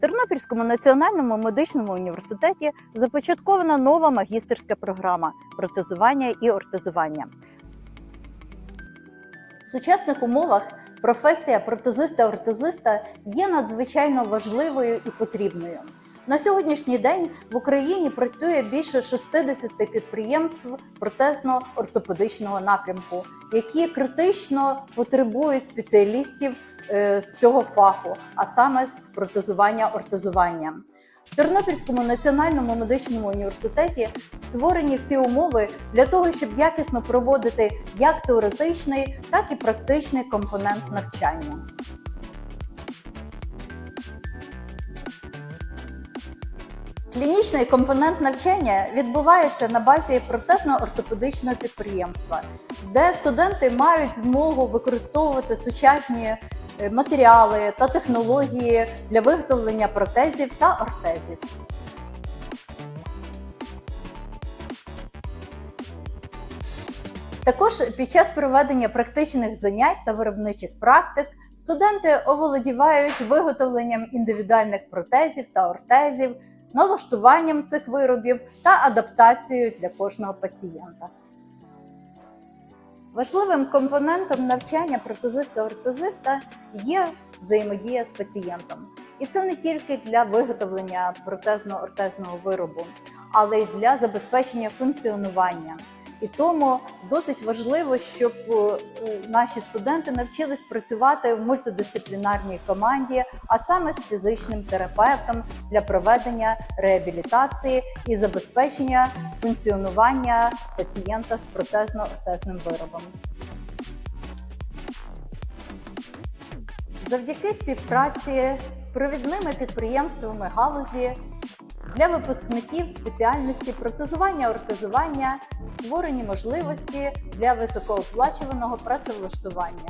Тернопільському національному медичному університеті започаткована нова магістерська програма протезування і ортезування. В сучасних умовах професія протезиста-ортезиста є надзвичайно важливою і потрібною. На сьогоднішній день в Україні працює більше 60 підприємств протезно-ортопедичного напрямку, які критично потребують спеціалістів з цього фаху, а саме з протезування ортезування. В Тернопільському національному медичному університеті створені всі умови для того, щоб якісно проводити як теоретичний, так і практичний компонент навчання. Клінічний компонент навчання відбувається на базі протезно-ортопедичного підприємства, де студенти мають змогу використовувати сучасні е, матеріали та технології для виготовлення протезів та ортезів. Також під час проведення практичних занять та виробничих практик студенти оволодівають виготовленням індивідуальних протезів та ортезів, налаштуванням цих виробів та адаптацією для кожного пацієнта. Важливим компонентом навчання протезиста-ортезиста є взаємодія з пацієнтом. І це не тільки для виготовлення протезно-ортезного виробу, але й для забезпечення функціонування. І тому досить важливо, щоб е, наші студенти навчились працювати в мультидисциплінарній команді, а саме з фізичним терапевтом для проведення реабілітації і забезпечення функціонування пацієнта з протезно-ортезним виробом. Завдяки співпраці з провідними підприємствами галузі для випускників спеціальності протезування ортезування створені можливості для високооплачуваного працевлаштування.